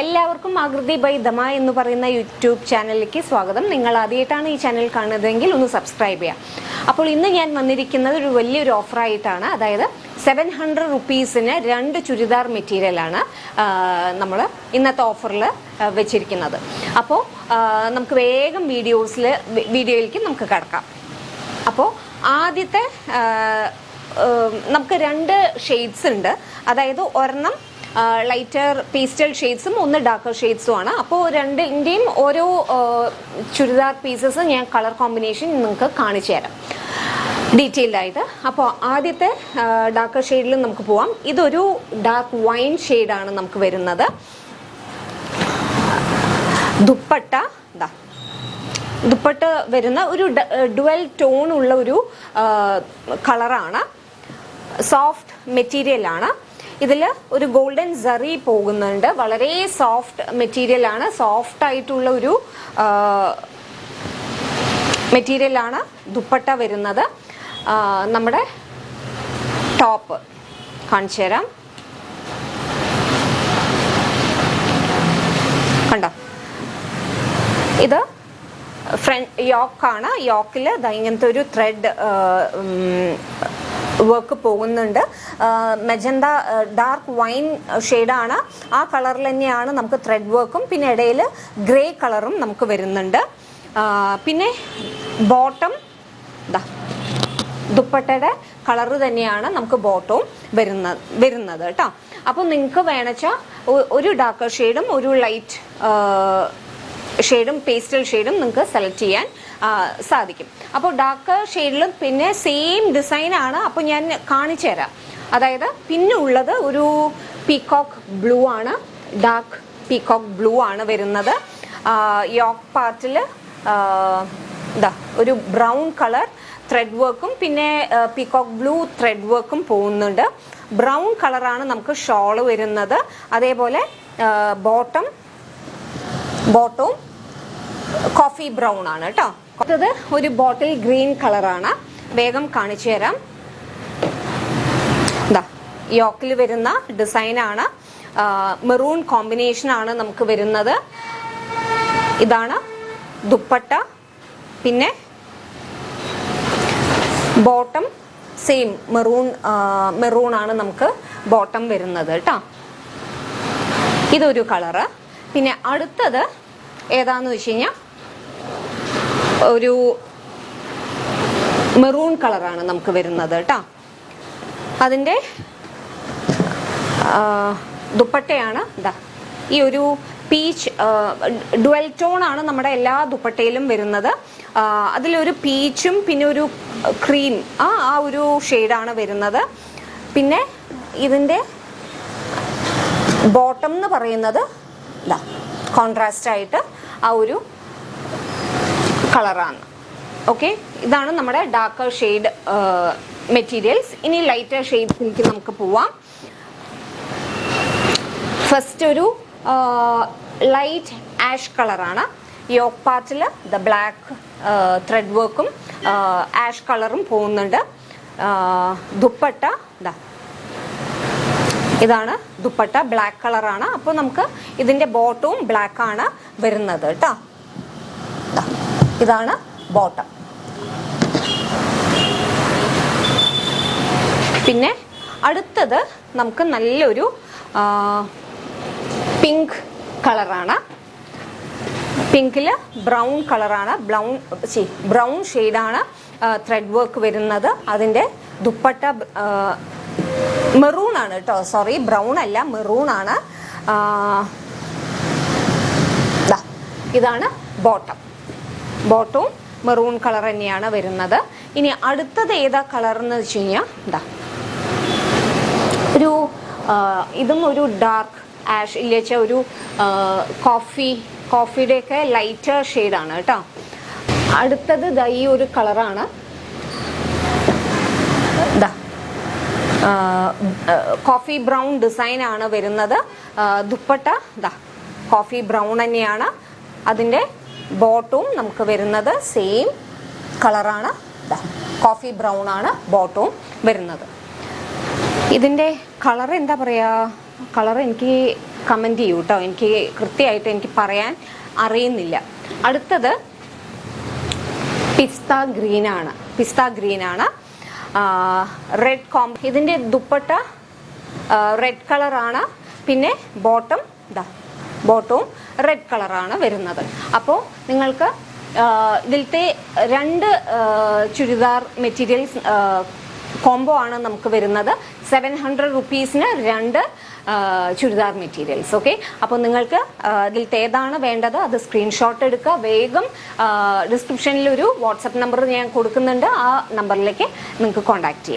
എല്ലാവർക്കും ആകൃതി ബൈ ദമ എന്ന് പറയുന്ന യൂട്യൂബ് ചാനലിലേക്ക് സ്വാഗതം. നിങ്ങൾ ആദ്യമായിട്ടാണ് ഈ ചാനൽ കാണുന്നതെങ്കിൽ ഒന്ന് സബ്സ്ക്രൈബ് ചെയ്യാം. അപ്പോൾ ഇന്ന് ഞാൻ വന്നിരിക്കുന്നത് ഒരു വലിയൊരു ഓഫറായിട്ടാണ്. അതായത് സെവൻ ഹൺഡ്രഡ് റുപ്പീസിന് രണ്ട് ചുരിദാർ മെറ്റീരിയലാണ് നമ്മൾ ഇന്നത്തെ ഓഫറിൽ വെച്ചിരിക്കുന്നത്. അപ്പോൾ നമുക്ക് വേഗം വീഡിയോസിൽ വീഡിയോയിലേക്ക് നമുക്ക് കിടക്കാം. അപ്പോൾ ആദ്യത്തെ നമുക്ക് രണ്ട് ഷെയ്ഡ്സ് ഉണ്ട്. അതായത് ഒരെണ്ണം ലൈറ്റർ പേസ്റ്റൽ ഷെയ്ഡ്സും ഒന്ന് ഡാർക്കർ ഷെയ്ഡ്സും ആണ്. അപ്പോൾ രണ്ടിന്റെയും ഓരോ ചുരിദാർ പീസസ് ഞാൻ കളർ കോമ്പിനേഷൻ നിങ്ങൾക്ക് കാണിച്ചു തരാം. ഡീറ്റെയിൽഡ് ആയിട്ട്. അപ്പോൾ ആദ്യത്തെ ഡാർക്കർ ഷെയ്ഡിൽ നമുക്ക് പോവാം. ഇതൊരു ഡാർക്ക് വൈൻ ഷെയ്ഡാണ് നമുക്ക് വരുന്നത്. ദുപ്പട്ട ദുപ്പട്ട വരുന്ന ഒരു ഡുവൽ ടോൺ ഉള്ള ഒരു കളറാണ് സോഫ്റ്റ് മെറ്റീരിയലാണ് ആണ്. ഇതിൽ ഒരു ഗോൾഡൻ സറി പോകുന്നുണ്ട്. വളരെ സോഫ്റ്റ് മെറ്റീരിയൽ ആണ്. സോഫ്റ്റ് ആയിട്ടുള്ള ഒരു മെറ്റീരിയൽ ആണ് ദുപ്പട്ട വരുന്നത്. നമ്മുടെ ടോപ്പ് കാണിച്ചു തരാം. കണ്ടോ? ഇത് ഫ്രണ്ട് യോക്കാണ്. യോക്കിൽ ഇങ്ങനത്തെ ഒരു ത്രെഡ് വർക്ക് പോകുന്നുണ്ട്. മെജന്ത ഡാർക്ക് വൈൻ ഷെയ്ഡാണ് ആ കളറിൽ തന്നെയാണ് നമുക്ക് ത്രെഡ് വർക്കും പിന്നെ ഇടയിൽ ഗ്രേ കളറും നമുക്ക് വരുന്നുണ്ട്. പിന്നെ ബോട്ടം ദുപ്പട്ടയുടെ കളറ് തന്നെയാണ് നമുക്ക് ബോട്ടവും വരുന്ന വരുന്നത് കേട്ടോ. അപ്പോൾ നിങ്ങൾക്ക് വേണച്ചാൽ ഒരു ഡാർക്കർ ഷെയ്ഡും ഒരു ലൈറ്റ് ഷെയ്ഡും പേസ്റ്റൽ ഷെയ്ഡും നിങ്ങൾക്ക് സെലക്ട് ചെയ്യാൻ സാധിക്കും. അപ്പോൾ ഡാർക്ക് ഷെയ്ഡിലും പിന്നെ സെയിം ഡിസൈൻ ആണ്. അപ്പോൾ ഞാൻ കാണിച്ചു തരാം. അതായത് പിന്നെ ഉള്ളത് ഒരു പീകോക്ക് ബ്ലൂ ആണ്. ഡാർക്ക് പീകോക്ക് ബ്ലൂ ആണ് വരുന്നത്. യോക്ക് പാർട്ടിൽ ഇതാ ഒരു ബ്രൗൺ കളർ ത്രെഡ് വർക്കും പിന്നെ പീകോക്ക് ബ്ലൂ ത്രെഡ് വർക്കും പോകുന്നുണ്ട്. ബ്രൗൺ കളറാണ് നമുക്ക് ഷോൾ വരുന്നത്. അതേപോലെ ബോട്ടം ബോട്ടവും കോഫി ബ്രൗൺ ആണ് കേട്ടോ. അടുത്തത് ഒരു ബോട്ടിൽ ഗ്രീൻ കളറാണ്. വേഗം കാണിച്ചു തരാം. യോക്കിൽ വരുന്ന ഡിസൈനാണ് മെറൂൺ കോമ്പിനേഷൻ ആണ് നമുക്ക് വരുന്നത്. ഇതാണ് ദുപ്പട്ട. പിന്നെ ബോട്ടം സെയിം മെറൂൺ മെറൂൺ ആണ് നമുക്ക് ബോട്ടം വരുന്നത് കേട്ടോ. ഇതൊരു കളറ്. പിന്നെ അടുത്തത് ഏതാന്ന് വെച്ച് കഴിഞ്ഞാൽ ഒരു മെറൂൺ കളറാണ് നമുക്ക് വരുന്നത് കേട്ടോ. അതിന്റെ ദുപ്പട്ടയാണ്. ഇതാ ഈ ഒരു പീച്ച് ഡുവൽ ടോൺ ആണ് നമ്മുടെ എല്ലാ ദുപ്പട്ടയിലും വരുന്നത്. അതിലൊരു പീച്ചും പിന്നെ ഒരു ക്രീം ആ ആ ഒരു ഷെയ്ഡാണ് വരുന്നത്. പിന്നെ ഇതിന്റെ ബോട്ടം എന്ന് പറയുന്നത് ഇതാ കോൺട്രാസ്റ്റ് ആയിട്ട് ആ ഒരു കളറാണ്. ഓക്കെ ഇതാണ് നമ്മുടെ ഡാർക്കർ ഷെയ്ഡ് മെറ്റീരിയൽസ് ഇനി ലൈറ്റർ ഷെയ്ഡ്സിലേക്ക് നമുക്ക് പോവാം. ഫസ്റ്റ് ഒരു ലൈറ്റ് ആഷ് കളറാണ്. യോക്ക് പാർട്ടിൽ ദ ബ്ലാക്ക് ത്രെഡ് വർക്കും ആഷ് കളറും പോകുന്നുണ്ട്. ആ, ദുപ്പട്ട ഇതാ ഇതാണ് ദുപ്പട്ട ബ്ലാക്ക് കളറാണ്. അപ്പോൾ നമുക്ക് ഇതിന്റെ ബോട്ടവും ബ്ലാക്കാണ് വരുന്നത് കേട്ടോ. ഇതാണ് ബോട്ടം. പിന്നെ അടുത്തത് നമുക്ക് നല്ലൊരു പിങ്ക് കളറാണ് പിങ്കിൽ ബ്രൗൺ കളറാണ് ബ്രൗൺ സി ബ്രൗൺ ഷെയ്ഡാണ് ത്രെഡ് വർക്ക് വരുന്നത്. അതിന്റെ ദുപ്പട്ട മെറൂൺ ആണ് കേട്ടോ. സോറി ബ്രൗൺ അല്ല മെറൂൺ ആണ്. ഇതാണ് ബോട്ടം. ബോട്ടവും മെറൂൺ കളർ തന്നെയാണ് വരുന്നത്. ഇനി അടുത്തത് ഏതാ കളർ എന്ന് വെച്ച് കഴിഞ്ഞാൽ എന്താ ഒരു ഇതും ഒരു ഡാർക്ക് ആഷ് ഇല്ലേച്ച ഒരു കോഫി കോഫി കോഫിയുടെയൊക്കെ ലൈറ്റർ ഷെയ്ഡാണ് കേട്ടോ. അടുത്തത് ദാ ഈ ഒരു കളറാണ് ദാ. കോഫി ബ്രൗൺ ഡിസൈൻ ആണ് വരുന്നത്. ദുപ്പട്ട ദാ. കോഫി ബ്രൗൺ തന്നെയാണ്. അതിന്റെ ബോട്ടവും നമുക്ക് വരുന്നത് സെയിം കളറാണ്. കോഫി ബ്രൗൺ ആണ് ബോട്ടവും വരുന്നത്. ഇതിന്റെ കളർ എന്താ പറയുക കളർ എനിക്ക് കമന്റ് ചെയ്യൂ കേട്ടോ എനിക്ക് കൃത്യമായിട്ട് എനിക്ക് പറയാൻ അറിയുന്നില്ല. അടുത്തത് പിസ്ത ഗ്രീനാണ് പിസ്ത ഗ്രീനാണ് റെഡ് കോം ഇതിന്റെ ദുപ്പട്ട റെഡ് കളറാണ് പിന്നെ ബോട്ടം ഇതാ ബോട്ടവും റെഡ് കളറാണ് വരുന്നത്. അപ്പോൾ നിങ്ങൾക്ക് ഇതിലത്തെ രണ്ട് ചുരിദാർ മെറ്റീരിയൽസ് കോംബോ ആണ് നമുക്ക് വരുന്നത്. സെവൻ ഹൺഡ്രഡ് റുപ്പീസിന് രണ്ട് ചുരിദാർ മെറ്റീരിയൽസ് ഓക്കെ അപ്പോൾ നിങ്ങൾക്ക് ഇതിലത്തെ ഏതാണ് വേണ്ടത് അത് സ്ക്രീൻഷോട്ട് എടുക്കുക. വേഗം ഡിസ്ക്രിപ്ഷനിൽ ഒരു വാട്സപ്പ് നമ്പർ ഞാൻ കൊടുക്കുന്നുണ്ട്. ആ നമ്പറിലേക്ക് നിങ്ങൾക്ക് കോൺടാക്ട് ചെയ്യാം.